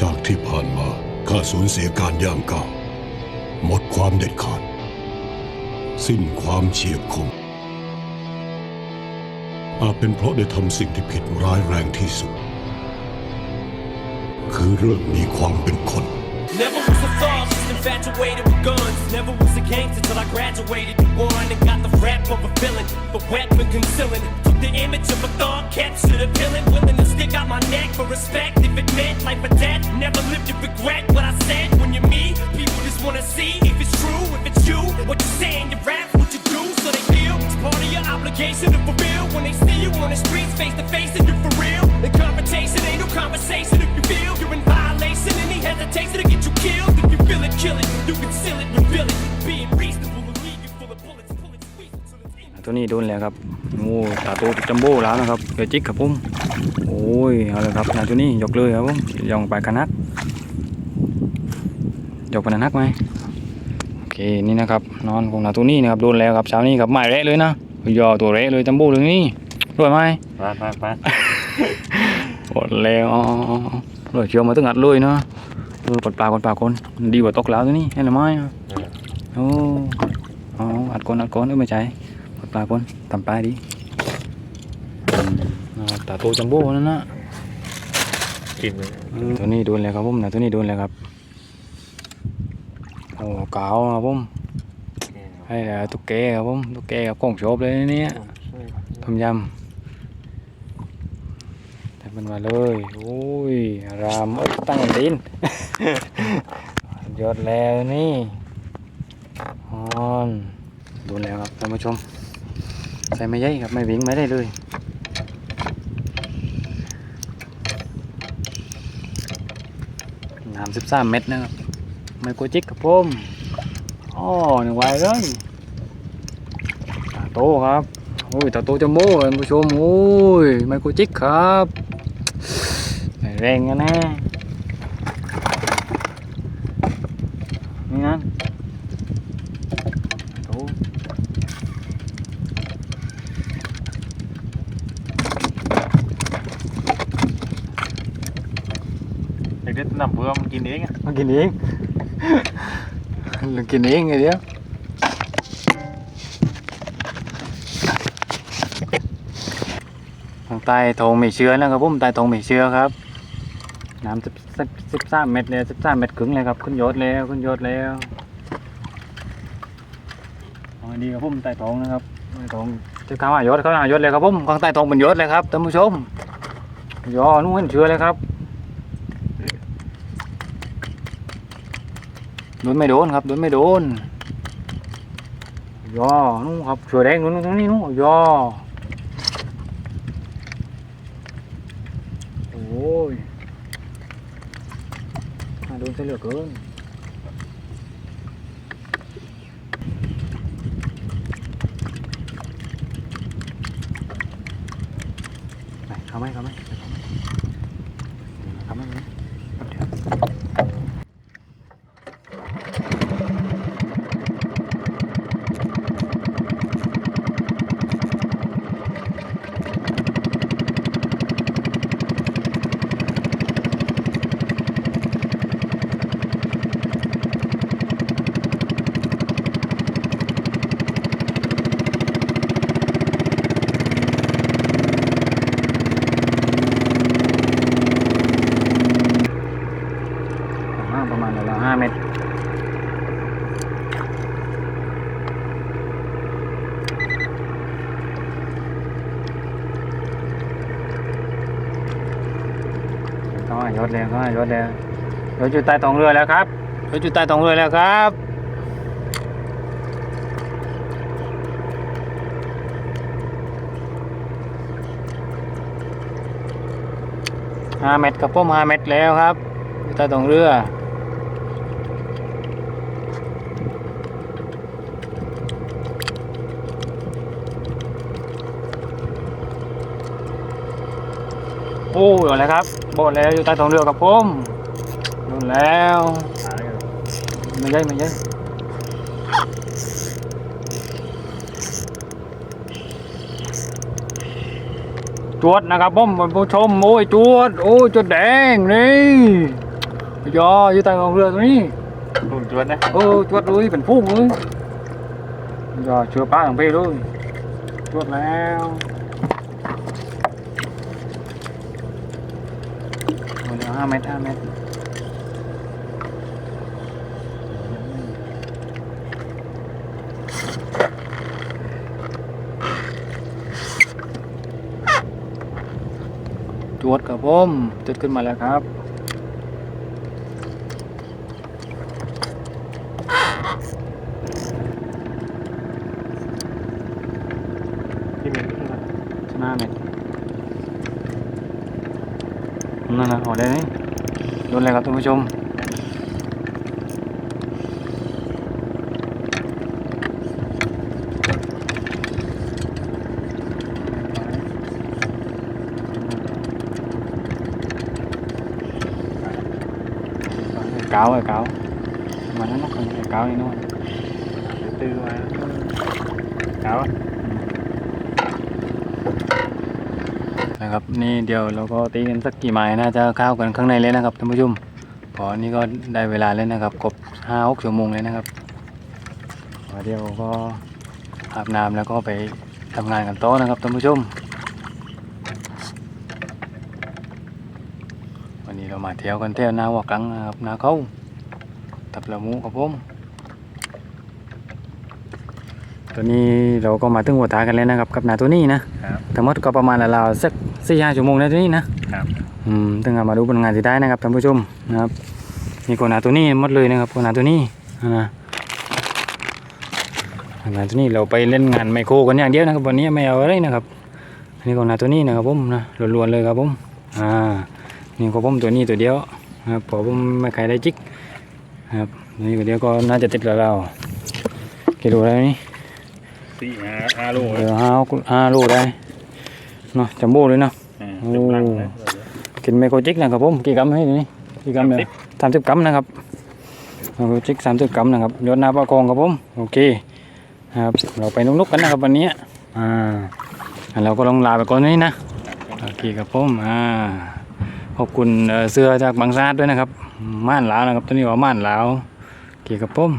จากที่ผ่านมาข้าสูญเสียการย่างก้าวหมดความเด็ดขาด สิ้นความเฉียบคม อาจเป็นเพราะได้ทำสิ่งที่ผิดร้ายแรงที่สุด คือเรื่องมีความเป็นคน Never was a thug, just infatuated with guns. Never was a gangster till I graduated and won and got the rap of a villain, the weapon concealing. Took the image of a thug, captured a villain, willing to stick out my neck for respect. Face to face, and you're for real. The confrontation ain't no conversation if you feel you're in violation. Any hesitation to get you killed. If you feel it, kill it. You conceal it, reveal it. Being reasonable will leave you full of bullets. Pull it, squeeze it till it's ตัวนี้โดนแล้วครับโอ้ตาโตจัมโบ้แล้วนะครับเอจิกครับผมโอ้ยเอาเลยครับนาตัวนี้ยกเลยครับผมยองไปกันนักยกไปนักไหมโอเคนี่นะครับนอนของนาตัวนี้นะครับโดนแล้วครับเช้านี้ครับไม่เละเลยนะยอตัวเละเลยจัมโบ้เลยนี่ รวยไหมไปไปไปหมดแล้วอ๋ออ๋ออ๋อรวยเชียวมาตั้งอัดเลยเนาะเออปลดปลาปลดปลาคนดีกว่าตกแล้วตัวนี้เห็นหรือไม่อะโอ้อ๋ออัดคนอัดคนเออไม่ใช่ปลดปลาคนทำปลาดีอ่าตาโตจัมโบ้นั่นนะกินเลยตัวนี้โดนแล้วครับผมนะตัวนี้โดนแล้วครับโอ้เก๋าครับผมให้แล้วตุ๊กแกครับผมตุ๊กแกกับของโชอบเลยเนี่ยทำยำแต่ มันมาเลยโอ้ยรามเอ้ยตั้งดินยอดแล้วนี่ออนโดนแล้วครับท่านผู้ชม ใส่ไม่ใหญ่ครับไม่วิ่งไม่ได้เลยน้ำสิบสามเม็ดนะครับไมโครจิกครับผมอ๋อหนึ่งไวเลยตาโตครับโอ้ยตาโตจัมโบ้ท่านผู้ชมโอ้ยไมโครจิกครับ แรงกันนะนี่นั่นโตเด็กๆนำเพื่อมันกินเองอะมากินเองลองกินเองไงเดียวทางใต้ทงไม่เชื้อนะครับผมใต้ทงไม่เชื้อครับ น้ำสิบสิบสามเม็ดเลยสิบสามเม็ดครึ่งเลยครับขึ้นยอดแล้วขึ้นยอดแล้วอ๋อดีครับผมใต้ทองนะครับใต้ทองจะข้ามหายศเขาหายศเลยครับผมข้างใต้ทองเป็นยศเลยครับท่านผู้ชมยอนู่นเห็นเชื้อเลยครับโดนไม่โดนครับโดนไม่โดนยอนู่นครับเสือแดงนู่นตรงนี้นู่นยอโอ้ย น่าโดนเสียเหลือเกินไปเข้าไหมเข้าไหมเข้าไหมเข้าไหม อ่าประมาณละห้าเมตรก็ยศแล้วก็ยศแล้วยศอยู่ใต้ท้องเรือแล้วครับยศอยู่ใต้ท้องเรือแล้วครับห้าเมตรครับผมห้าเมตรแล้วครับอยู่ใต้ท้องเรือ โอ้ยเอาแล้วครับบอกแล้วอยู่ใต้ท้องเรือกับผมโดนแล้วไม่ใช่ไม่ใช่จวดนะครับผมคุณผู้ชมโอ้ยจวดโอ้ยจวดแดงนี่ยออยู่ใต้กองเรือตรงนี้ลุงจวนนะโอ้จวดเลยเป็นพุ่งเลยยอเชื่อป้าของพี่เลยจวดแล้วโอ้เดี๋ยว ห้าเมตรห้าเมตรจวดกับผมจุดขึ้นมาแล้วครับที่มีที่มันห้าเมตร นั่นนะออกได้ไหมโดนอะไรครับท่านผู้ชมเก้าไอ้เก้ามาแล้วนะคนไอ้เก้าไอ้โน่นตื้อมาเอาอ นะครับนี่เดี๋ยวเราก็ตีกันสักกี่ไม้น่าจะเข้ากันข้างในเลยนะครับท่านผู้ชมพอนี่ก็ได้เวลาแล้วนะครับครบห้าหกชั่วโมงเลยนะครับเดี๋ยวก็อาบน้ำแล้วก็ไปทำงานกันโต๊ะนะครับท่านผู้ชม วันนี้เรามาเที่ยวกันเที่ยวนาวักกังนะครับนาเขาตับละมูครับผม ตอนนี้เราก็มาถึงหัวตากันแล้วนะครับกับนาตัวนี้นะครับทั้งหมดก็ประมาณราวๆสักสี่ห้าชั่วโมงแล้วตัวนี้นะครับอืมถึงเอามาดูผลงานที่ได้นะครับท่านผู้ชมนะครับนี่โกนาตัวนี้หมดเลยนะครับโกนาตัวนี้นะโกนาตัวนี้เราไปเล่นงานไมโครกันอย่างเดียวนะครับวันนี้ไม่เอาอะไรนะครับอันนี่โกนาตัวนี้นะครับผมนะล้วนๆเลยครับผมอ่านี่ก็ผมตัวนี้ตัวเดียวนะครับเพอผมไม่ใครได้จิกนะครับนี่ตัวเดียวก็น่าจะติดแล้วเรากี่โลได้นี่ สี่ห้าห้าโลเดี๋ยวห้าห้าโลได้เนาะจัมโบ้เลยเนาะอ่าโอ้เต็มรังเลยกินไมโครจิกนะครับผมกี่กรัมให้ดูนี่กี่กรัมเนี่ยสามสิบกรัมนะครับไมโครจิกสามสิบกรัมนะครับยอดนาปลากองครับผมโอเคนะครับเราไปนุกๆกันนะครับวันนี้อ่างั้นเราก็ลองลาไปก่อนนี้นะโอเคครับผมอ่าขอบคุณเอ่อเสื้อจากบางซาดด้วยนะครับม่านลาวนะครับตัวนี้ว่าม่านลาวโอเคครับผม